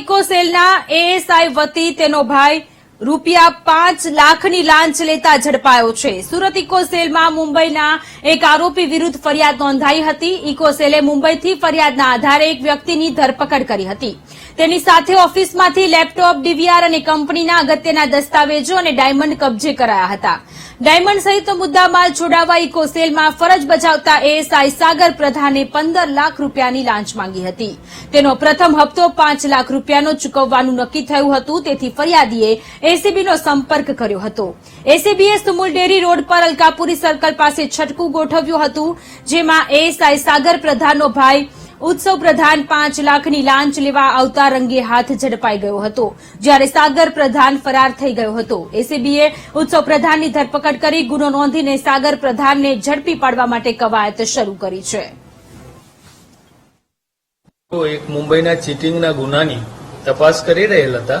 Eco સેલના ASI વતી તેનો ભાઈ રૂપિયા પાંચ લાખની લાંચ લેતા ઝડપાયો છે. સુરત ઇકોસેલમાં મુંબઈના એક આરોપી વિરુદ્ધ ફરિયાદ નોંધાઈ હતી. ઇકોસેલે મુંબઈથી ફરિયાદના આધારે એક વ્યક્તિની ધરપકડ કરી હતી. તેની સાથે ઓફિસમાંથી લેપટોપ, ડીવીઆર અને કંપનીના અગત્યના દસ્તાવેજો અને ડાયમંડ કબજે કરાયા હતા. ડાયમંડ સહિતનો મુદ્દામાલ છોડાવવા ઇકોસેલમાં ફરજ બજાવતા એએસઆઈ સાગર પ્રધાને પંદર લાખ રૂપિયાની લાંચ માંગી હતી. તેનો પ્રથમ હપ્તો પાંચ લાખ રૂપિયાનો ચૂકવવાનું નક્કી થયું હતું. તેથી ફરિયાદીએ એસીબીનો સંપર્ક કર્યો હતો. એસીબીએ સુમુલ રોડ પર અલકાપુરી સર્કલ પાસે છટકું ગોઠવ્યું હતું, જેમાં એએસઆઈ સાગર પ્રધાનનો ભાઈ, ઉત્સવ પ્રધાન પાંચ લાખની લાંચ લેવા આવતા રંગે હાથ ઝડપાઈ ગયો હતો, જ્યારે સાગર પ્રધાન ફરાર થઈ ગયો હતો. એસીબીએ ઉત્સવ પ્રધાનની ધરપકડ કરી ગુનો નોંધીને સાગર પ્રધાનને ઝડપી પાડવા માટે કવાયત શરૂ કરી છે. એક મુંબઈના ચીટિંગના ગુનાની તપાસ કરી રહેલ હતા.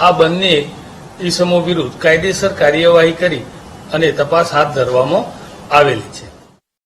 આ બંને ઈસમો વિરુદ્ધ કાયદેસર કાર્યવાહી કરી અને તપાસ હાથ ધરવામાં આવેલી છે.